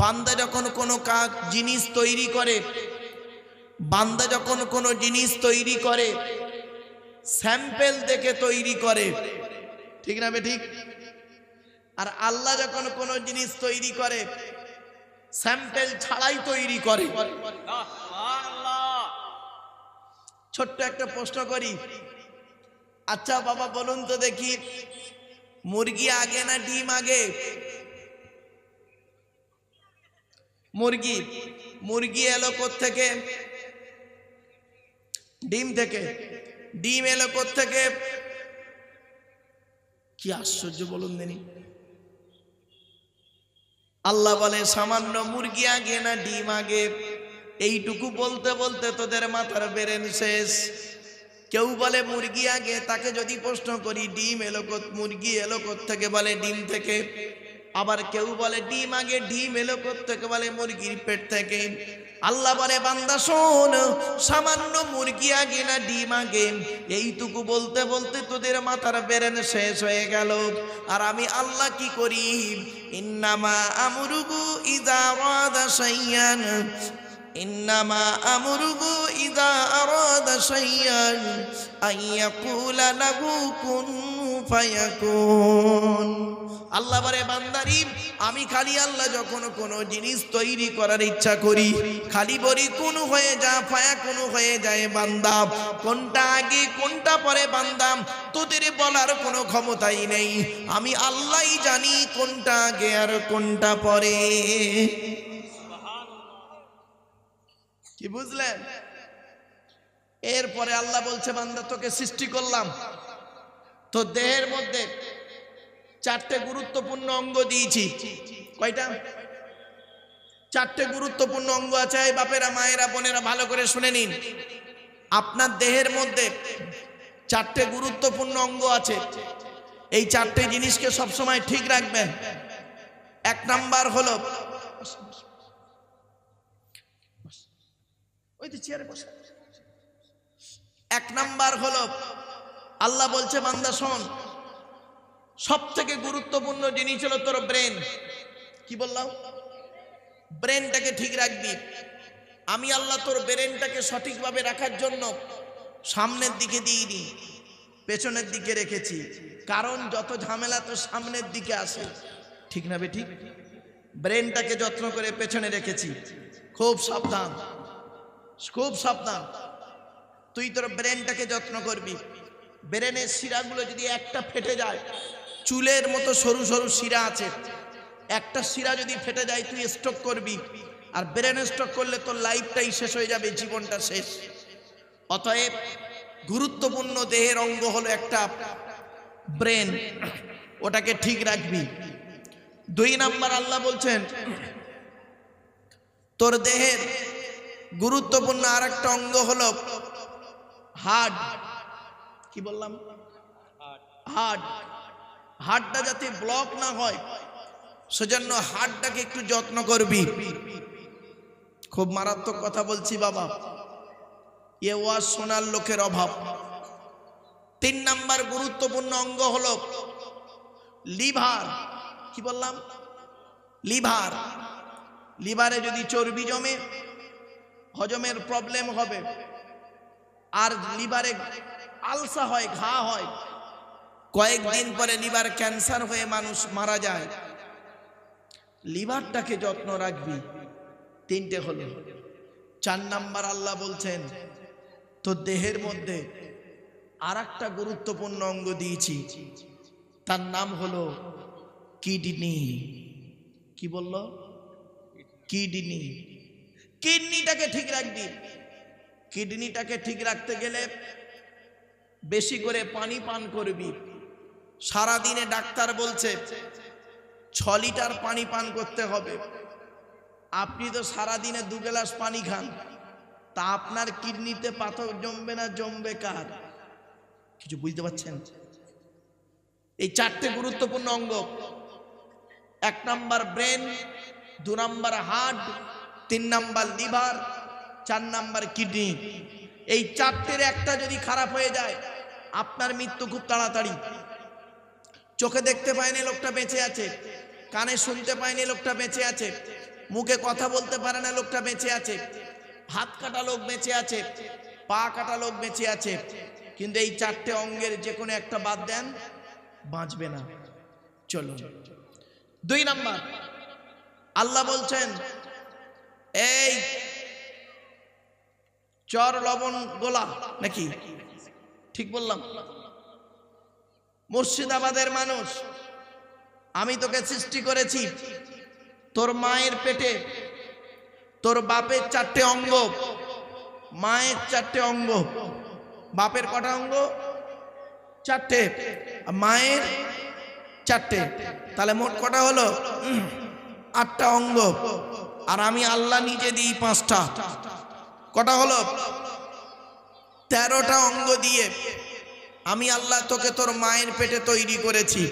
বান্দা যখন কোনো কাজ, জিনিস তৈরি করে, বান্দা যখন কোনো জিনিস তৈরি করে, স্যাম্পেল দেখে তৈরি করে, ঠিক না ঠিক আর আল্লাহ যখন কোনো জিনিস তৈরি করে, স্যাম্পেল ছাড়াই তৈরি করে। ছোট্ট একটা প্রশ্ন করি। আচ্ছা বাবা, বলুন তো দেখি, মুরগি আগে না ডিম আগে? মুরগি মুরগি এলো থেকে ডিম থেকে। ডিম এলো থেকে কি আশ্চর্য বলুন দেনি আল্লাহ বলে, সামান্য মুরগি আগে না ডিম আগে? এইটুকু বলতে বলতে তোদের মাথার বেরেন শেষ। কেউ বলে, মুরগি আগে? তাকে যদি প্রশ্ন করি, ডিম এলো মুরগি এলো থেকে বলে, ডিম থেকে। আবার কেউ বলে, ডিম আগে ডিম এলো থেকে বলে, মুরগির পেট থেকে। আল্লাহ বলে, বান্দা, শোন, সামান্য মুরগি আগে না, ডিম আগে। এইটুকু বলতে বলতে তোদের মাথার বেরেন শেষ হয়ে গেল। আর আমি আল্লাহ কি করি? ইন্নামা আমরুগু ইদা রাদা শাইয়ান। إنما أمره إذا أراد شيئا أن يقول له كن فيكون আল্লাহ বলে বান্দারি আমি খালি আল্লাহ যখন কোনো জিনিস তৈরি করার ইচ্ছা করি খালি বলি কোন হয়ে যা ফায়া কোন হয়ে যায় বান্দা কোনটা আগে কোনটা পরে বান্দাম তোদের বলার কোনো ক্ষমতাই নেই আমি আল্লাহই জানি কোনটা আগে আর কোনটা পরে কি বুঝলেন? এরপরে আল্লাহ বলছে, বান্দা, তোকে সৃষ্টি করলাম। তো দেহের মধ্যে চারটে গুরুত্বপূর্ণ অঙ্গ দিয়েছি। কয়টা? চারটে গুরুত্বপূর্ণ অঙ্গ আছে। বাপেরা, মায়েরা, বোনেরা, ভালো করে শুনে নিন। আপনার দেহের মধ্যে চারটে গুরুত্বপূর্ণ অঙ্গ আছে। এই চারটে জিনিসকে সবসময় ঠিক রাখবেন। এক নাম্বার হলো ওই তো চেয়ারে বসে। এক নাম্বার হলো, আল্লাহ বলছে, বান্দা, শোন সব থেকে গুরুত্বপূর্ণ জিনিস হলো তোর ব্রেন। কি বললাম? ব্রেনটাকে ঠিক রাখবি। আমি আল্লাহ তোর ব্রেনটাকে সঠিকভাবে রাখার জন্য সামনের দিকে দিইনি, পেছনের দিকে রেখেছি। কারণ যত ঝামেলা তো সামনের দিকে আসে। ঠিক না বে ঠিক? ব্রেনটাকে যত্ন করে পেছনে রেখেছি। খুব সাবধান। খুব সাবধান। তুই তোর ব্রেনটাকে যত্ন করবি। ব্রেনের শিরাগুলো যদি একটা ফেটে যায়, চুলের মতো সরু সরু শিরা আছে। একটা শিরা যদি ফেটে যায়, তুই স্ট্রোক করবি। আর ব্রেন স্ট্রোক করলে তোর লাইফটাই শেষ হয়ে যাবে, জীবনটা শেষ। অতএব গুরুত্বপূর্ণ দেহের অঙ্গ হলো একটা ব্রেন। ওটাকে ঠিক রাখবি। দুই নাম্বার আল্লাহ বলছেন, তোর দেহের গুরুত্বপূর্ণ আর একটা অঙ্গ হল হার্ট। কি বললাম? হার্ট। হার্টটা যাতে ব্লক না হয়, সেজন্য হার্টটাকে একটু যত্ন করবি। খুব মারাত্মক কথা বলছি বাবা। এ ওয়াজ শোনার লোকের অভাব। তিন নাম্বার গুরুত্বপূর্ণ অঙ্গ হলো লিভার। কি বললাম? লিভার। লিভারে যদি চর্বি জমে হজমের প্রবলেম হবে। আর লিভারে আলসা হয়, ঘা হয়। কয়েকদিন পরে লিভার ক্যান্সার হয়ে মানুষ মারা যায়। লিভারটাকে যত্ন রাখবি। তিনটে হলো। চার নাম্বার আল্লাহ বলছেন তো দেহের মধ্যে আর গুরুত্বপূর্ণ অঙ্গ দিয়েছি। তার নাম হলো কিডনি। কি বলল? কিডনি। কিডনিটাকে ঠিক রাখবি। কিডনিটাকে ঠিক রাখতে গেলে বেশি করে পানি পান করবি। সারাদিনে ডাক্তার বলছে, ছ লিটার পানি পান করতে হবে। আপনি তো সারাদিনে দু গ্লাস পানি খান। তা আপনার কিডনিতে পাথর জমবে না, জমবে কার? কিছু বুঝতে পারছেন? এই চারটে গুরুত্বপূর্ণ অঙ্গ। এক নাম্বার ব্রেন, দু নাম্বার হার্ট তিন নাম্বার লিভার, চার নাম্বার কিডনি। এই চারটের একটা যদি খারাপ হয়ে যায়, আপনার মৃত্যু খুব তাড়াতাড়ি। চোখে দেখতে পায়নি লোকটা বেঁচে আছে, কানে শুনতে পায়নি লোকটা বেঁচে আছে, মুখে কথা বলতে পারে না লোকটা বেঁচে আছে, হাত কাটা লোক বেঁচে আছে, পা কাটা লোক বেঁচে আছে, কিন্তু এই চারটে অঙ্গের যে কোনো একটা বাদ দেন, বাঁচবে না। চলুন। দুই নাম্বার, আল্লাহ বলছেন এই চর লবণ গোলা নাকি? ঠিক বললাম। মুর্শিদাবাদের মানুষ, আমি তোকে সৃষ্টি করেছি। তোর মায়ের পেটে, তোর বাপের চারটে অঙ্গ। মায়ের চারটে অঙ্গ। বাপের কটা অঙ্গ? চারটে। মায়ের চারটে। তাহলে মোট কটা হলো? আটটা অঙ্গ। আর আমি আল্লাহ নিজে দিই পাঁচটা। কটা হলো? তেরোটা অঙ্গ দিয়ে আমি আল্লাহ তোকে তোর মায়ের পেটে তৈরি করেছি।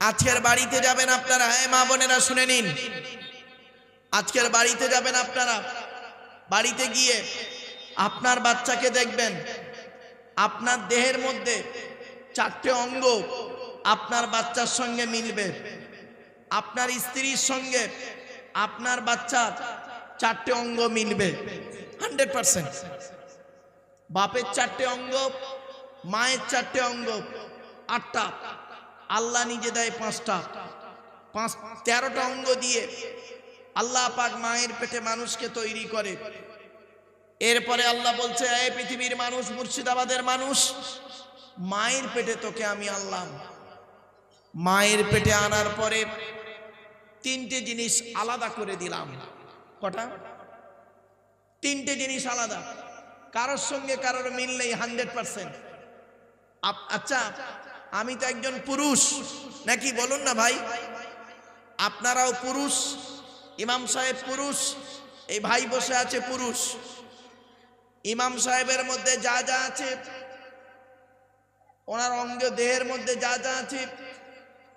আজকের বাড়িতে যাবেন আপনারা হ্যাঁ মা বোনেরা শুনে নিন। আজকের বাড়িতে যাবেন আপনারা, বাড়িতে গিয়ে আপনার বাচ্চাকে দেখবেন। আপনার দেহের মধ্যে চারটে অঙ্গ আপনার বাচ্চার সঙ্গে মিলবে। আপনার স্ত্রীর সঙ্গে আপনার বাচ্চার চারটে অঙ্গ মিলবে। Hundred percent. বাপের চারটে অঙ্গ, মায়ের চারটে অঙ্গ, আটটা। আল্লাহ নিজে দেয় পাঁচটা। পাঁচ, তেরোটা অঙ্গ দিয়ে আল্লাহ পাক মায়ের পেটে মানুষকে তৈরি করে। এরপরে আল্লাহ বলছে এই পৃথিবীর মানুষ, মুর্শিদাবাদের মানুষ, মায়ের পেটে তোকে আমি আনলাম। মায়ের পেটে আনার পরে তিনটে জিনিস আলাদা করে দিলাম। কটা? তিনটে জিনিস আলাদা। কারোর সঙ্গে কারোর মিল নেই, হান্ড্রেড পার্সেন্ট। আচ্ছা আমি তো একজন পুরুষ, নাকি বলুন না ভাই? আপনারাও পুরুষ, ইমাম সাহেব পুরুষ, এই ভাই বসে আছে পুরুষ। ইমাম সাহেবের মধ্যে যা যা আছে, ওনার অঙ্গ দেহের মধ্যে যা যা আছে,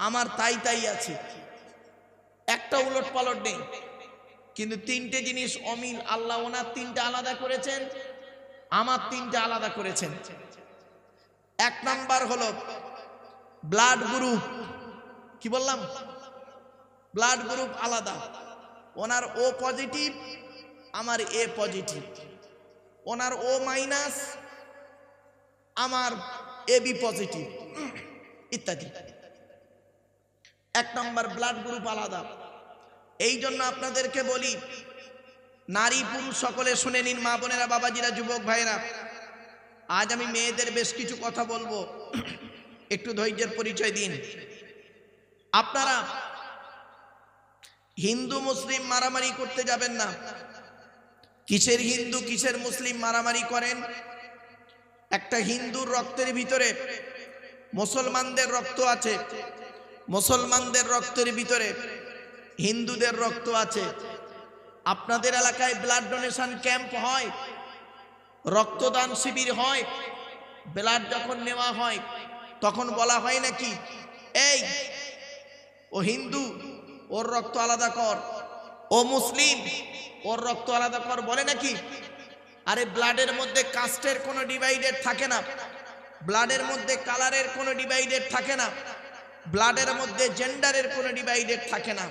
আমার তাই তাই আছে। একটা উলট পালট নেই। কিন্তু তিনটে জিনিস অমিল, আল্লাহ ওনার তিনটা আলাদা করেছেন, আমার তিনটা আলাদা করেছেন। এক নাম্বার হলো ব্লাড গ্রুপ কি বললাম? ব্লাড গ্রুপ আলাদা। ওনার ও পজিটিভ আমার এ পজিটিভ ওনার ও মাইনাস আমার এ বি পজিটিভ ইত্যাদি। এক নম্বর ব্লাড গ্রুপ আলাদা। এই জন্য আপনাদেরকে বলি, নারী পুরুষ সকলে শুনে নিন, মা বোনেরা, বাবাজিরা, যুবক ভাইরা আজ আমি মেয়েদের বেশ কিছু কথা বলব। একটু ধৈর্যের পরিচয় দিন। আপনারা হিন্দু, মুসলিম মারামারি করতে যাবেন না। কিসের হিন্দু, কিসের মুসলিম মারামারি করেন? একটা হিন্দুর রক্তের ভিতরে মুসলমানদের রক্ত আছে। মুসলমানদের রক্তের ভিতরে হিন্দুদের রক্ত আছে। আপনাদের এলাকায় ব্লাড ডোনেশন ক্যাম্প হয়, রক্তদান শিবির হয় ব্লাড যখন নেওয়া হয়, তখন বলা হয় নাকি, এই, ও হিন্দু, ওর রক্ত আলাদা কর, ও মুসলিম, ওর রক্ত আলাদা কর, বলে নাকি? আরে ব্লাডের মধ্যে কাস্টের কোনো ডিভাইডেড থাকে না। ব্লাডের মধ্যে কালারের কোনো ডিভাইডেড থাকে না। ব্লাডের মধ্যে জেন্ডারের কোনো ডিভাইডেড থাকে না।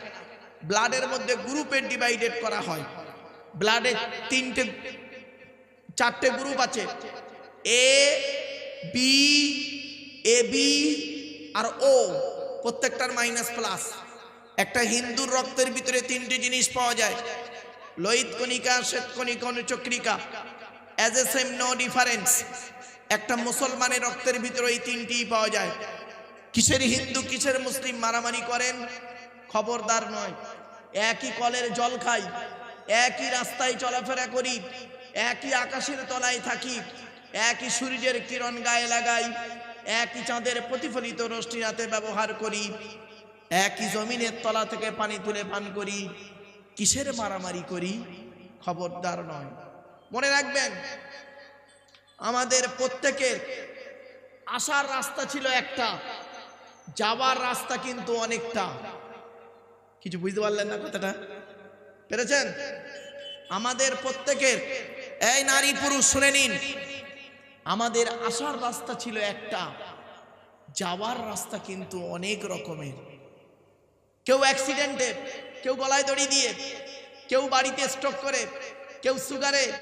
ব্লাডের মধ্যে গ্রুপের ডিভাইডেড করা হয়। ব্লাডের তিনটে, চারটে গ্রুপ আছে। এ, বি এ, বি আর ও, প্রত্যেকটার মাইনাস প্লাস। একটা হিন্দুর রক্তের ভিতরে তিনটে জিনিস পাওয়া যায়। লোহিত কণিকা, শ্বেত কণিকা, অনুচক্রিকা। As a same no difference একটা মুসলমানের রক্তের ভিতরে এই তিনটিই পাওয়া যায়। কিসের হিন্দু, কিসের মুসলিম মারামারি করেন? খবরদার নয়। একই কলের জল খাই, একই রাস্তায় চলাফেরা করি, একই আকাশের তলায় থাকি, একই সূর্যের কিরণ গায়ে লাগাই, একই চাঁদের প্রতিফলিত রশ্মি রাতে ব্যবহার করি, একই জমিনের তলা থেকে পানি তুলে পান করি, কিসের মারামারি করি? খবরদার নয়। মনে রাখবেন, আমাদের প্রত্যেকের আসার রাস্তা ছিল একটা, যাওয়ার রাস্তা কিন্তু অনেকটা। কিছু বুঝতে পারলেন না কথাটা? পেরেছেন? আমাদের প্রত্যেকের, এই নারী পুরুষ শুনে নিন। আমাদের আসার রাস্তা ছিল একটা, যাওয়ার রাস্তা কিন্তু অনেক রকমের। কেউ অ্যাক্সিডেন্টে কেউ গলায় দড়ি দিয়ে, কেউ বাড়িতে স্ট্রোক করে, কেউ সুগারে